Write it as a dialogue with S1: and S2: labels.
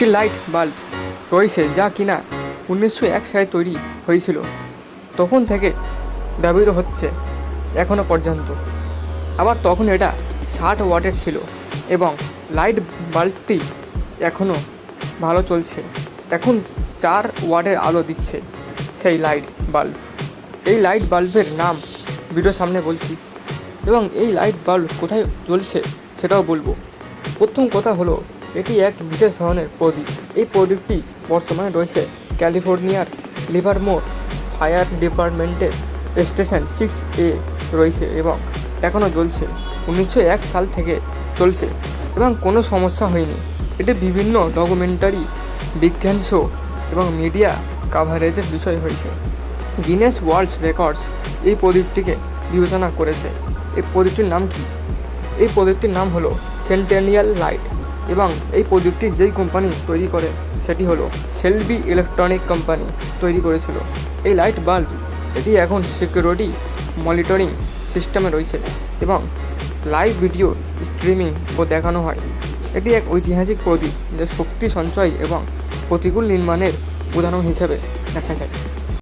S1: একটি light bulb রয়েছে যা কিনা উনিশশো এক সালে তৈরি হয়েছিল। তখন থেকে ব্যবহৃত হচ্ছে এখনও পর্যন্ত। আবার তখন এটা ষাট ওয়াটের ছিল এবং লাইট বাল্বটি এখনও ভালো চলছে। এখন চার ওয়াটের আলো দিচ্ছে সেই লাইট বাল্ব। এই লাইট বাল্বের নাম ভিডিওর সামনে বলছি এবং এই লাইট বাল্ব কোথায় জ্বলছে সেটাও বলব। প্রথম কথা হলো এটি এক বিশেষ ধরনের প্রদীপ। এই প্রদীপটি বর্তমানে রয়েছে ক্যালিফোর্নিয়ার লিভারমোর ফায়ার ডিপার্টমেন্টের স্টেশন সিক্স এ রয়েছে এবং এখনও জ্বলছে। উনিশশো এক সাল থেকে চলছে এবং কোনো সমস্যা হয়নি। এটি বিভিন্ন ডকুমেন্টারি, বিজ্ঞান শো এবং মিডিয়া কাভারেজের বিষয় হয়েছে। গিনেস ওয়ার্ল্ড রেকর্ডস এই প্রদীপটিকে বিবেচনা করেছে। এই প্রদীপটির নাম কি? এই প্রদীপটির নাম হলো সেন্টেনিয়াল লাইট। এবং এই প্রদীপটি যেই কোম্পানি তৈরি করে, সেটি হলো সেলবি ইলেকট্রনিক কোম্পানি তৈরি করেছিল। এই লাইট বাল্ব এটি এখন সিকিউরিটি মনিটরিং সিস্টেমে রয়েছে এবং লাইভ ভিডিও স্ট্রিমিং ও দেখানো হয়। এটি এক ঐতিহাসিক প্রদীপ, যা শক্তি সঞ্চয় এবং প্রতিকূল নির্মাণের উদাহরণ হিসেবে দেখা যায়।